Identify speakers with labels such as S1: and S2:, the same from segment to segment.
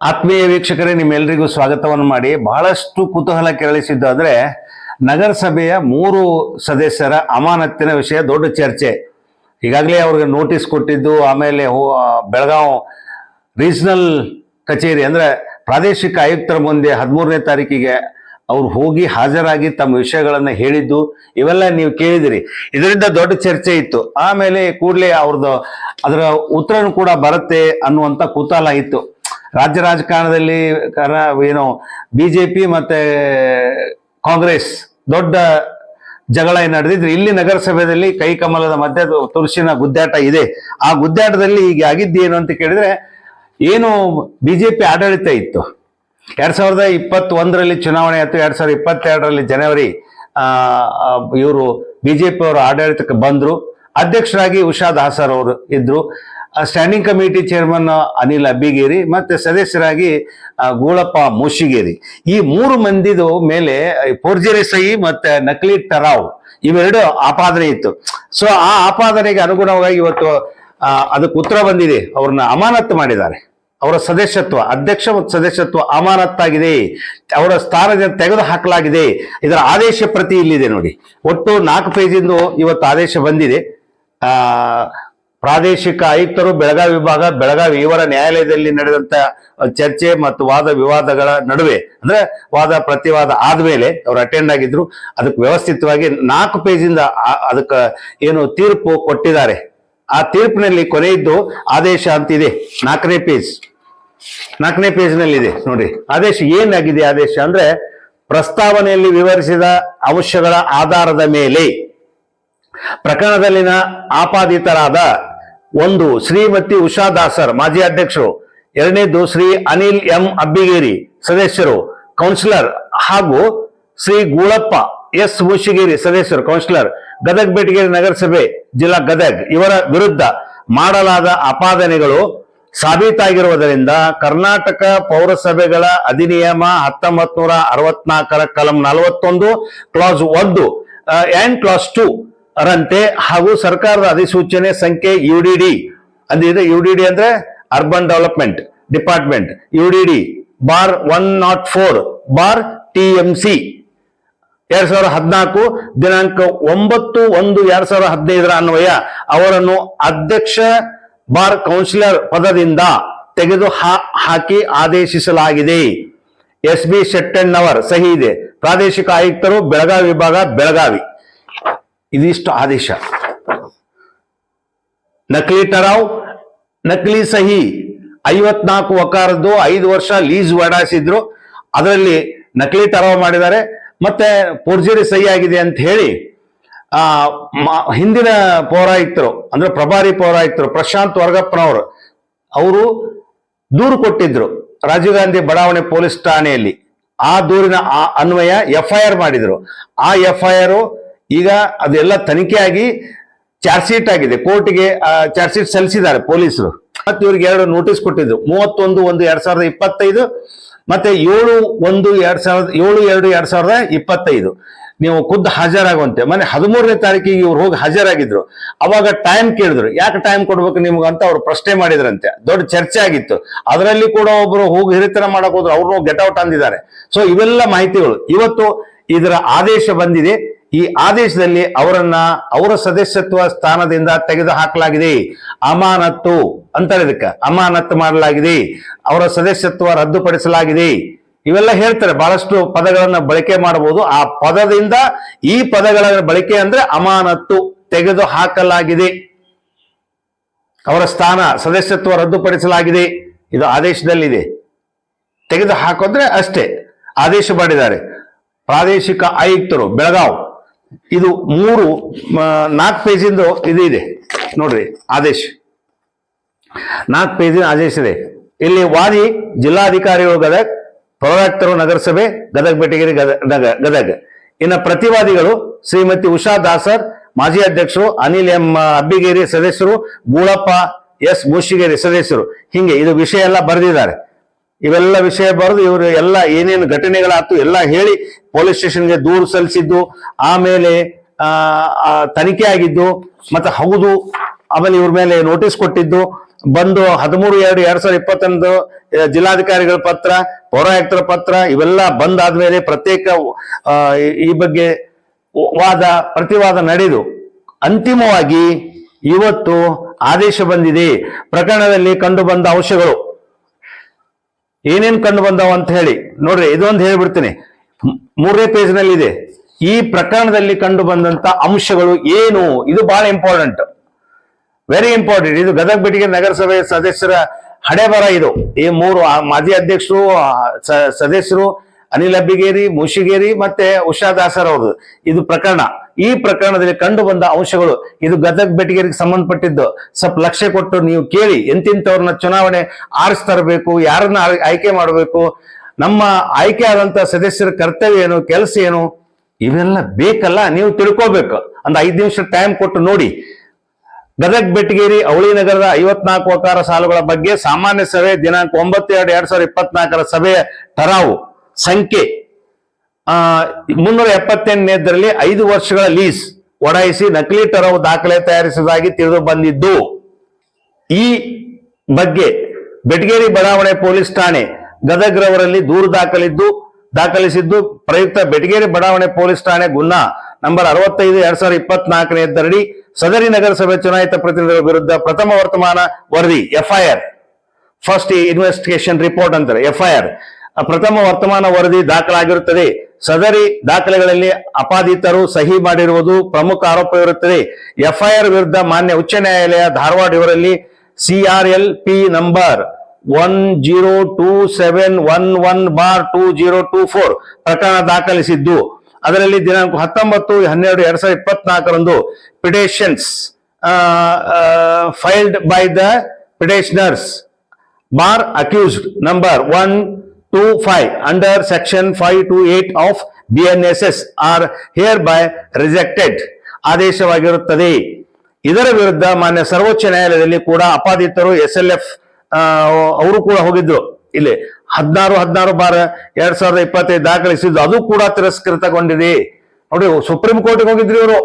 S1: ಆತ್ಮೀಯ ವೀಕ್ಷಕರೇ ನಿಮ್ಮೆಲ್ಲರಿಗೂ ಸ್ವಾಗತವನ್ನು ಮಾಡಿ ಬಹಳಷ್ಟು ಕುತೂಹಲ ಕೆರಳಿಸಿದ್ದು ಅಂದ್ರೆ ನಗರಸಭೆಯ ಮೂರು ಸದಸ್ಯರ ಅಮಾನತ್ತಿನ ವಿಷಯ ದೊಡ್ಡ ಚರ್ಚೆ. ಈಗಾಗಲೇ ಅವ್ರಿಗೆ ನೋಟಿಸ್ ಕೊಟ್ಟಿದ್ದು, ಆಮೇಲೆ ಬೆಳಗಾವ್ ರೀಜನಲ್ ಕಚೇರಿ ಅಂದ್ರೆ ಪ್ರಾದೇಶಿಕ ಆಯುಕ್ತರ ಮುಂದೆ ಹದಿಮೂರನೇ ತಾರೀಕಿಗೆ ಅವ್ರು ಹೋಗಿ ಹಾಜರಾಗಿ ತಮ್ಮ ವಿಷಯಗಳನ್ನು ಹೇಳಿದ್ದು, ಇವೆಲ್ಲ ನೀವು ಕೇಳಿದಿರಿ. ಇದರಿಂದ ದೊಡ್ಡ ಚರ್ಚೆ ಇತ್ತು. ಆಮೇಲೆ ಕೂಡಲೇ ಅವ್ರದ್ದು ಅದರ ಉತ್ತರನೂ ಕೂಡ ಬರುತ್ತೆ ಅನ್ನುವಂಥ ಕುತೂಹಲ ಇತ್ತು. ರಾಜ್ಯ ರಾಜಕಾರಣದಲ್ಲಿ ಕಾರಣ ಏನು ಬಿ ಜೆ ಪಿ ಮತ್ತೆ ಕಾಂಗ್ರೆಸ್ ದೊಡ್ಡ ಜಗಳ ಏನು ನಡೆದಿದ್ರೆ. ಇಲ್ಲಿ ನಗರಸಭೆಯಲ್ಲಿ ಕೈ ಕಮಲದ ತುರುಸಿನ ಗುದ್ದಾಟ ಇದೆ. ಆ ಗುದ್ದಾಟದಲ್ಲಿ ಈಗ ಆಗಿದ್ದೇನು ಅಂತ ಕೇಳಿದ್ರೆ, ಏನು ಬಿಜೆಪಿ ಆಡಳಿತ ಇತ್ತು. ಎರಡ್ ಸಾವಿರದ ಇಪ್ಪತ್ತೊಂದರಲ್ಲಿ ಚುನಾವಣೆ ಆಯ್ತು. ಎರಡ್ ಸಾವಿರದ ಇಪ್ಪತ್ತೆರಡರಲ್ಲಿ ಜನವರಿ ಇವರು ಬಿಜೆಪಿ ಅವರು ಆಡಳಿತಕ್ಕೆ ಬಂದರು. ಅಧ್ಯಕ್ಷರಾಗಿ ಉಷಾ ದಾಸರ್ ಅವರು ಇದ್ರು. Standing committee chairman Anil Abbigeri ಮತ್ತೆ ಸದಸ್ಯರಾಗಿ ಗೋಳಪ್ಪ ಮೂಶಿಗೇರಿ ಈ ಮೂರು ಮಂದಿದು ಮೇಲೆ ಫೋರ್ಜರಿ ಸಹಿ ಮತ್ತೆ ನಕಲಿ ಟರಾವ್ ಇವೆರಡು ಆಪಾದನೆ ಇತ್ತು. ಸೊ ಆ ಆಪಾದನೆಗೆ ಅನುಗುಣವಾಗಿ ಇವತ್ತು ಅದಕ್ಕೆ ಉತ್ತರ ಬಂದಿದೆ. ಅವ್ರನ್ನ ಅಮಾನತ್ತು ಮಾಡಿದ್ದಾರೆ. ಅವರ ಸದಸ್ಯತ್ವ, ಅಧ್ಯಕ್ಷ ಮತ್ತು ಸದಸ್ಯತ್ವ ಅಮಾನತ್ತಾಗಿದೆ. ಅವರ ಸ್ಥಾನದಿಂದ ತೆಗೆದು ಹಾಕಲಾಗಿದೆ. ಇದರ ಆದೇಶ ಪ್ರತಿ ಇಲ್ಲಿದೆ ನೋಡಿ. ಒಟ್ಟು ನಾಲ್ಕು ಪೇಜಿಂದು ಇವತ್ತು ಆದೇಶ ಬಂದಿದೆ. ಆ ಪ್ರಾದೇಶಿಕ ಆಯುಕ್ತರು, ಬೆಳಗಾವಿ ವಿಭಾಗ, ಬೆಳಗಾವಿ ಇವರ ನ್ಯಾಯಾಲಯದಲ್ಲಿ ನಡೆದಂತ ಚರ್ಚೆ ಮತ್ತು ವಾದ ವಿವಾದಗಳ ನಡುವೆ, ಅಂದ್ರೆ ವಾದ ಪ್ರತಿವಾದ ಆದ್ಮೇಲೆ ಅವರು ಅಟೆಂಡ್ ಆಗಿದ್ರು. ಅದಕ್ಕೆ ವ್ಯವಸ್ಥಿತವಾಗಿ ನಾಲ್ಕು ಪೇಜಿಂದ ಅದಕ್ಕೆ ಏನು ತೀರ್ಪು ಕೊಟ್ಟಿದ್ದಾರೆ. ಆ ತೀರ್ಪಿನಲ್ಲಿ ಕೊನೆಯಿದ್ದು ಆದೇಶ ಅಂತಿದೆ ನಾಲ್ಕನೇ ಪೇಜ್ ನಾಲ್ಕನೇ ಪೇಜ್ನಲ್ಲಿ ಇದೆ ನೋಡಿ. ಆದೇಶ ಏನಾಗಿದೆ ಆದೇಶ ಅಂದ್ರೆ ಪ್ರಸ್ತಾವನೆಯಲ್ಲಿ ವಿವರಿಸಿದ ಅಂಶಗಳ ಆಧಾರದ ಮೇಲೆ ಪ್ರಕರಣದಲ್ಲಿನ ಆಪಾದಿತರಾದ ಒಂದು ಶ್ರೀಮತಿ ಉಷಾ ದಾಸರ್, ಮಾಜಿ ಅಧ್ಯಕ್ಷರು. ಎರಡನೇದು ಶ್ರೀ ಅನಿಲ್ ಎಂ ಅಬ್ಬಿಗೇರಿ ಸದಸ್ಯರು, ಕೌನ್ಸಿಲರ್ ಹಾಗೂ ಶ್ರೀ ಗೂಳಪ್ಪ ಎಸ್ ಮುಶಿಗೇರಿ ಸದಸ್ಯರು, ಕೌನ್ಸಿಲರ್. ಗದಗ್ ಬೆಟಗೇರಿ ನಗರಸಭೆ, ಜಿಲ್ಲಾ ಗದಗ್. ಇವರ ವಿರುದ್ಧ ಮಾಡಲಾದ ಆಪಾದನೆಗಳು ಸಾಬೀತಾಗಿರುವುದರಿಂದ ಕರ್ನಾಟಕ ಪೌರಸಭೆಗಳ ಅಧಿನಿಯಮ ಹತ್ತೊಂಬತ್ ನೂರ ಅರವತ್ನಾಲ್ಕರ ಕಲಂ ನಲವತ್ತೊಂದು ಕ್ಲಾಸ್ ಒಂದು ಅಂಡ್ ಕ್ಲಾಸ್ ಟು ರಂತೆ ಹಾಗೂ ಸರ್ಕಾರದ ಅಧಿಸೂಚನೆ ಸಂಖ್ಯೆ ಯುಡಿಡಿ ಅಂದ್ರೆ ಯುಡಿಡಿ ಅಂದ್ರೆ urban development department UDD bar one not four bar T M C ಎರಡ್ ಸಾವಿರದ ಹದಿನಾಲ್ಕು ದಿನಾಂಕ ಒಂಬತ್ತು ಒಂದು ಎರಡ್ ಸಾವಿರದ ಹದಿನೈದರ ಅನ್ವಯ ಅವರನ್ನು ಅಧ್ಯಕ್ಷ ಬಾರ್ ಕೌನ್ಸಿಲರ್ ಪದದಿಂದ ತೆಗೆದು ಹಾಕಿ ಆದೇಶಿಸಲಾಗಿದೆ. ಎಸ್ ಬಿ ಶೆಟ್ಟಣ್ಣವರ್, ಸಹಿ ಇದೆ. ಪ್ರಾದೇಶಿಕ ಆಯುಕ್ತರು, ಬೆಳಗಾವಿ ವಿಭಾಗ, ಬೆಳಗಾವಿ. ಇದಿಷ್ಟು ಆದೇಶ. ನಕಲಿ ಟರಾವ್ ನಕಲಿ ಸಹಿ. ಐವತ್ನಾಲ್ಕು ಒಕಾರದ್ದು ಐದು ವರ್ಷ ಲೀಸ್ ಒಡಾಯಿಸಿದ್ರು ಅದರಲ್ಲಿ ನಕಲಿ ಟರಾವ್ ಮಾಡಿದ್ದಾರೆ. ಮತ್ತೆ ಪೋರ್ಜರಿ ಸಹಿ ಆಗಿದೆ ಅಂತ ಹೇಳಿ, ಆ ಹಿಂದಿನ ಪೌರಾಯುಕ್ತರು ಅಂದ್ರೆ ಪ್ರಭಾರಿ ಪೌರಾಯುಕ್ತರು ಪ್ರಶಾಂತ್ ವರ್ಗಪ್ಪನವರು. ಅವರು ದೂರು ಕೊಟ್ಟಿದ್ರು ರಾಜೀವ್ ಗಾಂಧಿ ಬಡಾವಣೆ ಪೊಲೀಸ್ ಠಾಣೆಯಲ್ಲಿ. ಆ ದೂರಿನ ಅನ್ವಯ ಎಫ್ ಐ ಆರ್ ಮಾಡಿದ್ರು. ಆ ಎಫ್ ಐ ಆರ್ ಈಗ ಅದೆಲ್ಲ ತನಿಖೆಯಾಗಿ ಚಾರ್ಜ್ ಶೀಟ್ ಆಗಿದೆ. ಕೋರ್ಟ್ಗೆ ಚಾರ್ಜ್ ಶೀಟ್ ಸಲ್ಲಿಸಿದ್ದಾರೆ ಪೊಲೀಸರು. ಮತ್ತೆ ಇವರಿಗೆ ಎರಡು ನೋಟಿಸ್ ಕೊಟ್ಟಿದ್ದು. ಮೂವತ್ತೊಂದು ಒಂದು ಎರಡ್ ಸಾವಿರದ ಇಪ್ಪತ್ತೈದು ಮತ್ತೆ ಏಳು ಒಂದು ಎರಡ್ ಸಾವಿರದ, ಏಳು ಎರಡು ಎರಡ್ ಸಾವಿರದ ಇಪ್ಪತ್ತೈದು. ನೀವು ಖುದ್ದು ಹಾಜರಾಗುವಂತೆ. ಮನೆ ಹದಿಮೂರನೇ ತಾರೀಕಿಗೆ ಇವ್ರು ಹೋಗಿ ಹಾಜರಾಗಿದ್ರು. ಅವಾಗ ಟೈಮ್ ಕೇಳಿದ್ರು. ಯಾಕೆ ಟೈಮ್ ಕೊಡ್ಬೇಕು ನಿಮ್ಗೆ ಅಂತ ಅವ್ರು ಪ್ರಶ್ನೆ ಮಾಡಿದ್ರಂತೆ. ದೊಡ್ಡ ಚರ್ಚೆ ಆಗಿತ್ತು. ಅದರಲ್ಲಿ ಕೂಡ ಒಬ್ರು ಹೋಗಿ ಹಿರಿತನ ಮಾಡಕ್ ಹೋದ್ರು. ಅವ್ರು ಗೆಟ್ ಔಟ್ ಅಂದಿದ್ದಾರೆ. ಸೊ ಇವೆಲ್ಲ ಮಾಹಿತಿಗಳು. ಇವತ್ತು ಇದರ ಆದೇಶ ಬಂದಿದೆ. ಈ ಆದೇಶದಲ್ಲಿ ಅವರನ್ನ ಅವರ ಸದಸ್ಯತ್ವ ಸ್ಥಾನದಿಂದ ತೆಗೆದು ಹಾಕಲಾಗಿದೆ ಅಮಾನತ್ತು ಅಂತಾರೆ ಇದಕ್ಕೆ. ಅಮಾನತ್ತು ಮಾಡಲಾಗಿದೆ. ಅವರ ಸದಸ್ಯತ್ವ ರದ್ದುಪಡಿಸಲಾಗಿದೆ. ಇವೆಲ್ಲ ಹೇಳ್ತಾರೆ, ಬಹಳಷ್ಟು ಪದಗಳನ್ನು ಬಳಕೆ ಮಾಡಬಹುದು. ಆ ಪದದಿಂದ ಈ ಪದಗಳ ಬಳಕೆ ಅಂದ್ರೆ ಅಮಾನತ್ತು ತೆಗೆದು ಹಾಕಲಾಗಿದೆ ಅವರ ಸ್ಥಾನ, ಸದಸ್ಯತ್ವ ರದ್ದುಪಡಿಸಲಾಗಿದೆ. ಇದು ಆದೇಶದಲ್ಲಿದೆ. ತೆಗೆದು ಹಾಕೋದ್ರೆ ಅಷ್ಟೇ. ಆದೇಶ ಮಾಡಿದ್ದಾರೆ. ಪ್ರಾದೇಶಿಕ ಆಯುಕ್ತರು, ಬೆಳಗಾವ್. ಇದು ಮೂರು ನಾಲ್ಕು ಪೇಜಿಂದು ಇದು ಇದೆ. ನೋಡ್ರಿ, ಆದೇಶ. ನಾಲ್ಕು ಪೇಜಿನ ಆದೇಶ ಇದೆ. ಇಲ್ಲಿ ವಾದಿ ಜಿಲ್ಲಾಧಿಕಾರಿಗಳು ಗದಗ್ ಪೌರಾಯುಕ್ತರು ನಗರಸಭೆ, ಗದಗ ಬೆಟಗೇರಿ ಗದಗ ಗದಗ್. ಇನ್ನು ಪ್ರತಿವಾದಿಗಳು ಶ್ರೀಮತಿ ಉಷಾ ದಾಸರ್, ಮಾಜಿ ಅಧ್ಯಕ್ಷರು ಅನಿಲ್ ಎಂ ಅಬ್ಬಿಗೇರಿ ಸದಸ್ಯರು ಗೂಳಪ್ಪ ಎಸ್ ಮೂಶಿಗೇರಿ ಸದಸ್ಯರು. ಹಿಂಗೆ ಇದು ವಿಷಯ ಎಲ್ಲ ಬರೆದಿದ್ದಾರೆ. ಇವೆಲ್ಲ ವಿಷಯ ಬರೆದು ಇವರು ಎಲ್ಲ ಏನೇನು ಘಟನೆಗಳಾಯ್ತು ಎಲ್ಲ ಹೇಳಿ ಪೊಲೀಸ್ ಸ್ಟೇಷನ್ಗೆ ದೂರು ಸಲ್ಲಿಸಿದ್ದು, ಆಮೇಲೆ, ಆ ತನಿಖೆ ಆಗಿದ್ದು, ಮತ್ತೆ ಹೌದು, ಆಮೇಲೆ ಇವ್ರ ಮೇಲೆ ನೋಟಿಸ್ ಕೊಟ್ಟಿದ್ದು, ಬಂದು ಹದಿಮೂರು ಎರಡು, ಎರಡ್ ಸಾವಿರದ ಇಪ್ಪತ್ತೊಂದು ಜಿಲ್ಲಾಧಿಕಾರಿಗಳ ಪತ್ರ, ಪೌರಾಯುಕ್ತರ ಪತ್ರ, ಇವೆಲ್ಲ ಬಂದಾದ್ಮೇಲೆ ಪ್ರತ್ಯೇಕ ಈ ಬಗ್ಗೆ ವಾದ, ಪ್ರತಿವಾದ ನಡೆದು ಅಂತಿಮವಾಗಿ ಇವತ್ತು ಆದೇಶ ಬಂದಿದೆ. ಪ್ರಕರಣದಲ್ಲಿ ಕಂಡು ಬಂದ ಅಂಶಗಳು. ಏನೇನ್ ಕಂಡು ಬಂದವ ಅಂತ ಹೇಳಿ, ನೋಡ್ರಿ, ಇದೊಂದು ಹೇಳ್ಬಿಡ್ತೀನಿ. ಮೂರನೇ ಪೇಜ್ನಲ್ಲಿ ಇದೆ ಈ ಪ್ರಕರಣದಲ್ಲಿ ಕಂಡು ಬಂದಂತ ಅಂಶಗಳು ಏನು? ಇದು ಬಹಳ ಇಂಪಾರ್ಟೆಂಟ್ ವೆರಿ ಇಂಪಾರ್ಟೆಂಟ್ ಇದು ಗದಗ ಬೆಟ್ಟಿಗೆ ನಗರಸಭೆ ಸದಸ್ಯರ ಹಡೆ ಬರ ಇದು. ಈ ಮೂರು ಮಾಜಿ ಅಧ್ಯಕ್ಷರು ಸದಸ್ಯರು ಅನಿಲ್ ಅಬ್ಬಿಗೇರಿ, ಮುಷಿಗೇರಿ ಮತ್ತೆ ಉಷಾ ದಾಸರ್ ಅವರು ಇದು ಪ್ರಕರಣ. ಈ ಪ್ರಕರಣದಲ್ಲಿ ಕಂಡು ಬಂದ ಅಂಶಗಳು ಇದು ಗದಗ ಬೆಟಗೇರಿಗೆ ಸಂಬಂಧಪಟ್ಟಿದ್ದು. ಸ್ವಲ್ಪ ಲಕ್ಷ್ಯ ಕೊಟ್ಟು ನೀವು ಕೇಳಿ ಎಂತಿಂತವ್ರನ್ನ ಚುನಾವಣೆ ಆರಿಸ್ತಾ ಇರಬೇಕು, ಯಾರನ್ನ ಆಯ್ಕೆ ಮಾಡಬೇಕು, ನಮ್ಮ ಆಯ್ಕೆ ಆದಂತ ಸದಸ್ಯರ ಕರ್ತವ್ಯ ಏನು, ಕೆಲಸ ಏನು, ಇವೆಲ್ಲ ಬೇಕಲ್ಲ, ನೀವು ತಿಳ್ಕೋಬೇಕು. ಒಂದು ಐದು ನಿಮಿಷ ಟೈಮ್ ಕೊಟ್ಟು ನೋಡಿ. ಗದಗ್ ಬೆಟ್ಟಗೇರಿ ಅವಳಿ ನಗರದ ಐವತ್ನಾಲ್ಕು ವಕಾರ ಸಾಲುಗಳ ಬಗ್ಗೆ ಸಾಮಾನ್ಯ ಸಭೆ ದಿನಾಂಕ ಒಂಬತ್ತು ಎರಡು ಎರಡ್ ಸಾವಿರದ ಇಪ್ಪತ್ನಾಲ್ಕರ ಸಭೆಯ ಠರಾವು ಸಂಖ್ಯೆ ಮುನ್ನೂರ ಎಪ್ಪತ್ತೆಂಟನೇದರಲ್ಲಿ ಐದು ವರ್ಷಗಳ ಲೀಸ್ ಒಡಾಯಿಸಿ ನಕಲಿ ಟರವು ದಾಖಲೆ ತಯಾರಿಸುವುದಾಗಿ ತಿಳಿದು ಬಂದಿದ್ದು. ಈ ಬಗ್ಗೆ ಬೆಟಗೇರಿ ಬಡಾವಣೆ ಪೊಲೀಸ್ ಠಾಣೆ ಗದಗ್ರವರಲ್ಲಿ ದೂರು ದಾಖಲಿದ್ದು, ದಾಖಲಿಸಿದ್ದು ಪ್ರಯುಕ್ತ ಬೆಟಗೇರಿ ಬಡಾವಣೆ ಪೊಲೀಸ್ ಠಾಣೆ ಗುನ್ನಾ ನಂಬರ್ ಅರವತ್ತೈದು ಎರಡ್ ಸಾವಿರದ ಇಪ್ಪತ್ನಾಲ್ಕನೇದರಡಿ ಸದರಿ ನಗರಸಭೆ ಚುನಾಯಿತ ಪ್ರತಿನಿಧಿಗಳ ವಿರುದ್ಧ ಪ್ರಥಮ ವರ್ತಮಾನ ವರದಿ, ಎಫ್ಐಆರ್. ಫಸ್ಟ್ ಇನ್ವೆಸ್ಟಿಗೇಷನ್ ರಿಪೋರ್ಟ್ ಅಂತಾರೆ, ಎಫ್ಐಆರ್. ಪ್ರಥಮ ವರ್ತಮಾನ ವರದಿ ದಾಖಲಾಗಿರುತ್ತದೆ. ಸದರಿ ದಾಖಲೆಗಳಲ್ಲಿ ಅಪಾದಿತರು ಸಹಿ ಮಾಡಿರುವುದು ಪ್ರಮುಖ ಆರೋಪವಿರುತ್ತದೆ ಎಫ್ಐಆರ್ ವಿರುದ್ಧ ಮಾನ್ಯ ಉಚ್ಚ ನ್ಯಾಯಾಲಯ ಧಾರವಾಡ ಇವರಲ್ಲಿ CRL P number one zero two seven one one bar two zero two four ಪ್ರಕರಣ ದಾಖಲಿಸಿದ್ದು. ಅದರಲ್ಲಿ ದಿನಾಂಕ ಹತ್ತೊಂಬತ್ತು, ಹನ್ನೆರಡು, ಎರಡ್ ಸಾವಿರದ ಇಪ್ಪತ್ನಾಲ್ಕರಂದು petitions filed by the petitioners number accused number 125 under section 528 of BNSS are hereby rejected. ಆದೇಶವಾಗಿರುತ್ತದೆ. ಇದರ ವಿರುದ್ಧ ಮಾನ್ಯ ಸರ್ವೋಚ್ಚ ನ್ಯಾಯಾಲಯದಲ್ಲಿ ಕೂಡ ಅಪಾದಿತರು ಎಸ್ ಎಲ್ ಎಫ್ ಅವರು ಕೂಡ ಹೋಗಿದ್ರು. ಇಲ್ಲಿ ಹದಿನಾರು ಹದಿನಾರು ಬಾರ ಎರಡ್ ಸಾವಿರದ ಇಪ್ಪತ್ತೈದು ದಾಖಲಿಸಿದ್ದು ಅದು ಕೂಡ ತಿರಸ್ಕೃತಗೊಂಡಿದೆ. ನೋಡಿ, ಸುಪ್ರೀಂ ಕೋರ್ಟ್ಗೆ ಹೋಗಿದ್ರು ಇವರು.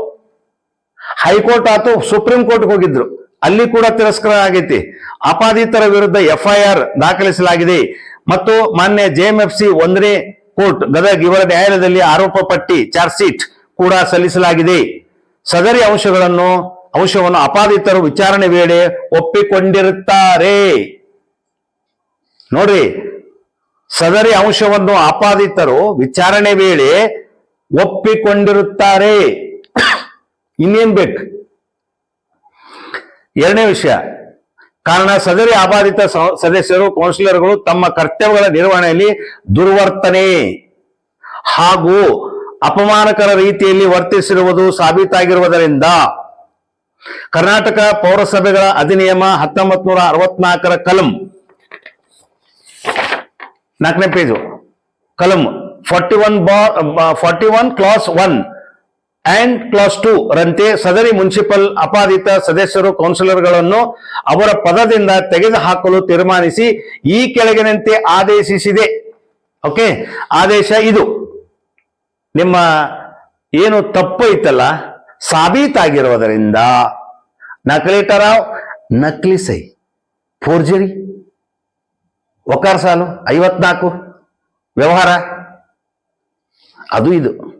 S1: ಹೈಕೋರ್ಟ್ ಆತು ಸುಪ್ರೀಂ ಕೋರ್ಟ್ಗೆ ಹೋಗಿದ್ರು. ಅಲ್ಲಿ ಕೂಡ ತಿರಸ್ಕಾರ ಆಗೈತಿ ಅಪಾದಿತರ ವಿರುದ್ಧ ಎಫ್ಐಆರ್ ದಾಖಲಿಸಲಾಗಿದೆ. ಮತ್ತು ಮಾನ್ಯ ಜೆಎಂಎಫ್ಸಿ ಒಂದನೇ ಕೋರ್ಟ್ ಗದಗ ಇವರ ನ್ಯಾಯಾಲಯದಲ್ಲಿ ಆರೋಪ ಪಟ್ಟಿ, ಚಾರ್ಜ್ ಶೀಟ್ ಕೂಡ ಸಲ್ಲಿಸಲಾಗಿದೆ. ಸದರಿ ಅಂಶಗಳನ್ನು, ಅಂಶವನ್ನು ಅಪಾದಿತರು ವಿಚಾರಣೆ ವೇಳೆ ಒಪ್ಪಿಕೊಂಡಿರುತ್ತಾರೆ. ನೋಡ್ರಿ, ಸದರಿ ಅಂಶವನ್ನು ಆಪಾದಿತರು ವಿಚಾರಣೆ ವೇಳೆ ಒಪ್ಪಿಕೊಂಡಿರುತ್ತಾರೆ. ಇನ್ನೇನ್ ಬೇಕು? ಎರಡನೇ ವಿಷಯ ಕಾರಣ ಸದರಿ ಆಬಾಧಿತ ಸದಸ್ಯರು, ಕೌನ್ಸಿಲರ್ಗಳು ತಮ್ಮ ಕರ್ತವ್ಯಗಳ ನಿರ್ವಹಣೆಯಲ್ಲಿ ದುರ್ವರ್ತನೆ ಹಾಗೂ ಅಪಮಾನಕರ ರೀತಿಯಲ್ಲಿ ವರ್ತಿಸಿರುವುದು ಸಾಬೀತಾಗಿರುವುದರಿಂದ ಕರ್ನಾಟಕ ಪೌರಸಭೆಗಳ ಅಧಿನಿಯಮ ಹತ್ತೊಂಬತ್ ನೂರ ಅರವತ್ನಾಲ್ಕರ ಕಲಂ ನಾಲ್ಕನೇ ಪೇಜು ಕಲಂ forty one bar forty one clause one and clause two ರಂತೆ ಸದರಿ ಮುನ್ಸಿಪಲ್ ಅಪಾದಿತ ಸದಸ್ಯರು ಕೌನ್ಸಿಲರ್ಗಳನ್ನು ಅವರ ಪದದಿಂದ ತೆಗೆದುಹಾಕಲು ತೀರ್ಮಾನಿಸಿ ಈ ಕೆಳಗಿನಂತೆ ಆದೇಶಿಸಿದೆ. ಓಕೆ ಆದೇಶ ಇದು. ನಿಮ್ಮ ಏನು ತಪ್ಪು ಐತಲ್ಲ, ಸಾಬೀತಾಗಿರುವುದರಿಂದ ನಕಲಿ ಟರಾವ್ ನಕಲಿ ಸೈ. ಫೋರ್ಜರಿ. ಒಕಾರ ಸಾಲು. ಐವತ್ನಾಲ್ಕು. ವ್ಯವಹಾರ. ಅದು ಇದು.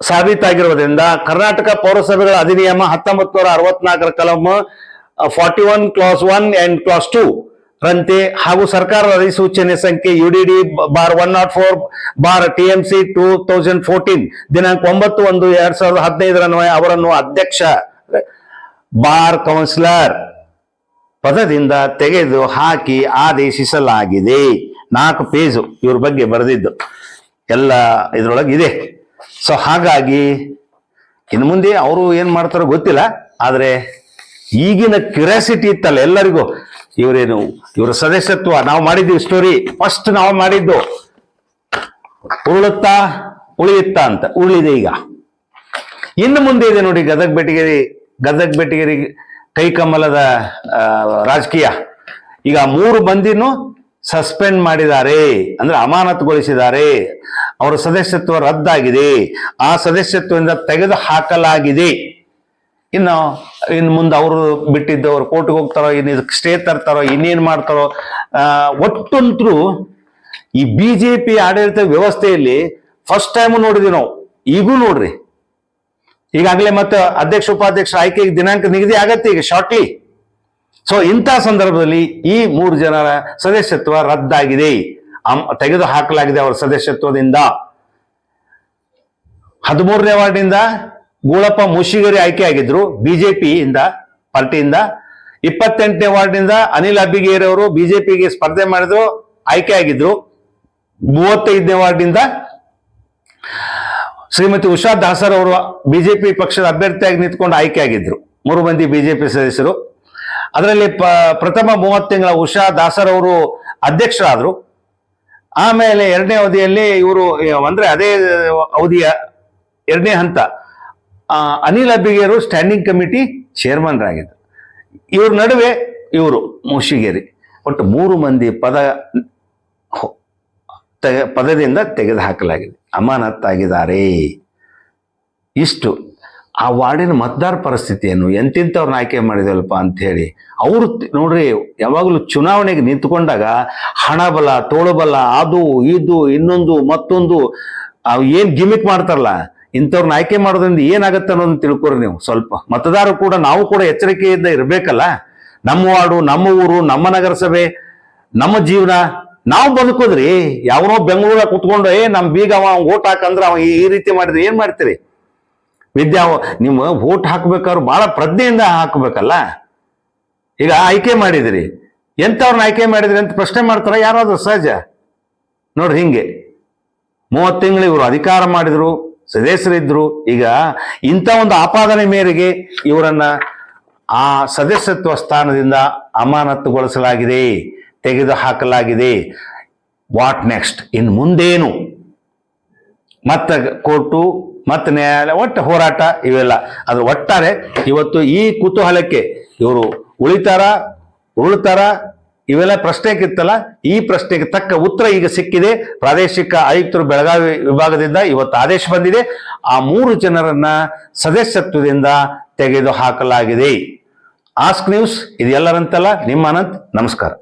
S1: ಸಾಬೀತಾಗಿರುವುದರಿಂದ ಕರ್ನಾಟಕ ಪೌರಸಭೆಗಳ ಅಧಿನಿಯಮ ಹತ್ತೊಂಬತ್ತು ನೂರ ಅರವತ್ನಾಲ್ಕರ ಕಲಂ forty one clause one and clause two ರಂತೆ ಹಾಗೂ ಸರ್ಕಾರದ ಅಧಿಸೂಚನೆ ಸಂಖ್ಯೆ UDD bar one not four bar TMC two thousand fourteen ದಿನಾಂಕ ಒಂಬತ್ತು ಒಂದು ಎರಡ್ ಸಾವಿರದ ಹದಿನೈದರನ್ವಯ ಅವರನ್ನು ಅಧ್ಯಕ್ಷ ಬಾರ್ ಕೌನ್ಸಿಲರ್ ಪದದಿಂದ ತೆಗೆದು ಹಾಕಿ ಆದೇಶಿಸಲಾಗಿದೆ. ನಾಲ್ಕು ಪೇಜು ಇವ್ರ ಬಗ್ಗೆ ಬರೆದಿದ್ದು. ಎಲ್ಲ ಇದ್ರೊಳಗೆ ಇದೆ ಸೊ ಹಾಗಾಗಿ ಇನ್ನು ಮುಂದೆ ಅವರು ಏನು ಮಾಡ್ತಾರೋ ಗೊತ್ತಿಲ್ಲ, ಆದರೆ ಈಗಿನ ಕ್ಯೂರಿಯಾಸಿಟಿ ಇತ್ತಲ್ಲ ಎಲ್ಲರಿಗೂ. ಇವರೇನು, ಇವರ ಸದಸ್ಯತ್ವ, ನಾವು ಮಾಡಿದ್ದೀವಿ ಸ್ಟೋರಿ ಫಸ್ಟ್ ನಾವು ಮಾಡಿದ್ದು ಉರುಳುತ್ತಾ, ಉಳಿಯುತ್ತಾ ಅಂತ ಉರುಳಿದೆ ಈಗ. ಇನ್ನು ಮುಂದೆ ಇದೆ ನೋಡಿ ಗದಗ ಬೆಟ್ಟಿಗೇರಿ ಗದಗ ಬೆಟ್ಟಿಗೇರಿ ಕೈಕಮಲದ ರಾಜಕೀಯ. ಈಗ ಮೂರು ಮಂದಿನೂ ಸಸ್ಪೆಂಡ್ ಮಾಡಿದ್ದಾರೆ ಅಂದ್ರೆ ಅಮಾನತುಗೊಳಿಸಿದ್ದಾರೆ. ಅವರ ಸದಸ್ಯತ್ವ ರದ್ದಾಗಿದೆ. ಆ ಸದಸ್ಯತ್ವದಿಂದ ತೆಗೆದು ಹಾಕಲಾಗಿದೆ ಇನ್ನು ಇನ್ನು ಮುಂದೆ ಅವರು ಬಿಟ್ಟಿದ್ದು, ಅವ್ರು ಕೋರ್ಟ್ಗೆ ಹೋಗ್ತಾರೋ, ಇನ್ನು ಇದಕ್ಕೆ ಸ್ಟೇ ತರ್ತಾರೋ, ಇನ್ನೇನು ಮಾಡ್ತಾರೋ ಒಟ್ಟಂತೂ ಒಟ್ಟಂತರೂ ಈ ಬಿ ಜೆ ಪಿ ಆಡಳಿತ ವ್ಯವಸ್ಥೆಯಲ್ಲಿ ಫಸ್ಟ್ ಟೈಮ್ ನೋಡಿದ್ವಿ ನಾವು. ಈಗೂ ನೋಡ್ರಿ. ಈಗಾಗಲೇ ಮತ್ತೆ ಅಧ್ಯಕ್ಷ ಉಪಾಧ್ಯಕ್ಷ ಆಯ್ಕೆಗೆ ದಿನಾಂಕ ನಿಗದಿ ಆಗತ್ತೆ ಈಗ ಶಾರ್ಟ್ಲಿ ಸೊ ಇಂಥ ಸಂದರ್ಭದಲ್ಲಿ ಈ ಮೂರು ಜನರ ಸದಸ್ಯತ್ವ ರದ್ದಾಗಿದೆ. ತೆಗೆದು ಹಾಕಲಾಗಿದೆ ಅವರ ಸದಸ್ಯತ್ವದಿಂದ. ಹದಿಮೂರನೇ ವಾರ್ಡ್ನಿಂದ ಗೂಳಪ್ಪ ಮುಷಿಗೇರಿ ಆಯ್ಕೆ ಆಗಿದ್ರು. ಬಿಜೆಪಿಯಿಂದ, ಪಾರ್ಟಿಯಿಂದ. ಇಪ್ಪತ್ತೆಂಟನೇ ವಾರ್ಡ್ನಿಂದ ಅನಿಲ್ ಅಬ್ಬಿಗೇರಿ ಅವರು ಬಿಜೆಪಿಗೆ ಸ್ಪರ್ಧೆ ಮಾಡಿದ್ರು ಆಯ್ಕೆಯಾಗಿದ್ರು ಮೂವತ್ತೈದನೇ ವಾರ್ಡ್ನಿಂದ ಶ್ರೀಮತಿ ಉಷಾ ದಾಸರ್ ಅವರು ಬಿಜೆಪಿ ಪಕ್ಷದ ಅಭ್ಯರ್ಥಿಯಾಗಿ ನಿಂತ್ಕೊಂಡು ಆಯ್ಕೆ ಆಗಿದ್ರು. ಮೂರು ಮಂದಿ ಬಿಜೆಪಿ ಸದಸ್ಯರು. ಅದರಲ್ಲಿ ಪ, ಪ್ರಥಮ ಮೂವತ್ತು ತಿಂಗಳ ಉಷಾ ದಾಸರವರು ಅಧ್ಯಕ್ಷರಾದರು. ಆಮೇಲೆ ಎರಡನೇ ಅವಧಿಯಲ್ಲಿ ಇವರು ಅಂದರೆ ಅದೇ ಅವಧಿಯ ಎರಡನೇ ಹಂತ ಅನಿಲ್ ಅಬ್ಬಿಗೇರು ಸ್ಟ್ಯಾಂಡಿಂಗ್ ಕಮಿಟಿ ಚೇರ್ಮನ್ರಾಗಿದ್ದರು ಇವ್ರ ನಡುವೆ ಇವರು ಮುಷಿಗೇರಿ. ಒಟ್ಟು ಮೂರು ಮಂದಿ ಪದ ಪದದಿಂದ ತೆಗೆದುಹಾಕಲಾಗಿದೆ. ಅಮಾನತ್ತಾಗಿದ್ದಾರೆ. ಇಷ್ಟು. ಆ ವಾರ್ಡಿನ ಮತದಾರ ಪರಿಸ್ಥಿತಿ ಏನು ಎಂತಿಂಥವ್ರನ್ನ ಆಯ್ಕೆ ಅಂತ ಹೇಳಿ ಅವರು ನೋಡ್ರಿ ಯಾವಾಗಲೂ ಚುನಾವಣೆಗೆ ನಿಂತ್ಕೊಂಡಾಗ ಹಣಬಲ ತೋಳುಬಲ ಅದು, ಇದು, ಇನ್ನೊಂದು, ಮತ್ತೊಂದು ಏನು ಗಿಮಿಕ್ ಮಾಡ್ತಾರಲ್ಲ, ಇಂಥವ್ರನ್ನ ಆಯ್ಕೆ ಮಾಡೋದ್ರಿಂದ ಏನಾಗುತ್ತೆ ಅನ್ನೋದನ್ನ ತಿಳ್ಕೊರಿ ನೀವು ಸ್ವಲ್ಪ. ಮತದಾರರು ಕೂಡ, ನಾವು ಕೂಡ ಎಚ್ಚರಿಕೆಯಿಂದ ಇರಬೇಕಲ್ಲ. ನಮ್ಮ ವಾರ್ಡು, ನಮ್ಮ ಊರು, ನಮ್ಮ ನಗರಸಭೆ, ನಮ್ಮ ಜೀವನ. ನಾವು ಬದುಕೋದ್ರಿ, ಯಾವನೋ ಬೆಂಗಳೂರ ಕುತ್ಕೊಂಡು, ಏ ನಮ್ಮ ಬೀಗ ಅವ ಓಟ್ ಹಾಕಂದ್ರೆ ಅವ ಈ ರೀತಿ ಮಾಡಿದ್ರೆ ಏನು ಮಾಡ್ತೀರಿ? ವಿದ್ಯಾ, ನಿಮ್ಮ ವೋಟ್ ಹಾಕ್ಬೇಕಾದ್ರು ಬಹಳ ಪ್ರಜ್ಞೆಯಿಂದ ಹಾಕಬೇಕಲ್ಲ? ಈಗ ಆಯ್ಕೆ ಮಾಡಿದಿರಿ. ಎಂಥವ್ರನ್ನ ಆಯ್ಕೆ ಮಾಡಿದ್ರಿ ಅಂತ ಪ್ರಶ್ನೆ ಮಾಡ್ತಾರ ಯಾರಾದರೂ ಸಹಜ? ನೋಡ್ರಿ ಹಿಂಗೆ. ಮೂವತ್ತು ತಿಂಗಳು ಇವರು ಅಧಿಕಾರ ಮಾಡಿದ್ರು ಸದಸ್ಯರಿದ್ರು ಈಗ ಇಂಥ ಒಂದು ಆಪಾದನೆ ಮೇರೆಗೆ ಇವರನ್ನ ಆ ಸದಸ್ಯತ್ವ ಸ್ಥಾನದಿಂದ ಅಮಾನತುಗೊಳಿಸಲಾಗಿದೆ ತೆಗೆದು ಹಾಕಲಾಗಿದೆ ವಾಟ್ ನೆಕ್ಸ್ಟ್ ಇನ್ ಮುಂದೇನು? ಮತ್ತೆ ಕೋರ್ಟು ಮತ್ತೆ ನ್ಯಾಯಾಲಯ ಒಟ್ಟು ಹೋರಾಟ ಇವೆಲ್ಲ. ಅದು ಒಟ್ಟಾರೆ ಇವತ್ತು ಈ ಕುತೂಹಲಕ್ಕೆ ಇವರು ಉಳಿತಾರ, ಉರುಳ್ತಾರ, ಇವೆಲ್ಲ ಪ್ರಶ್ನೆಗಿತ್ತಲ್ಲ, ಈ ಪ್ರಶ್ನೆಗೆ ತಕ್ಕ ಉತ್ತರ ಈಗ ಸಿಕ್ಕಿದೆ. ಪ್ರಾದೇಶಿಕ ಆಯುಕ್ತರು ಬೆಳಗಾವಿ ವಿಭಾಗದಿಂದ ಇವತ್ತು ಆದೇಶ ಬಂದಿದೆ. ಆ ಮೂರು ಜನರನ್ನ ಸದಸ್ಯತ್ವದಿಂದ ತೆಗೆದು ಹಾಕಲಾಗಿದೆ ಆಸ್ಕ್ ನ್ಯೂಸ್ ಇದೆಲ್ಲರಂತಲ್ಲ ನಿಮ್ಮ ಅನಂತ್, ನಮಸ್ಕಾರ.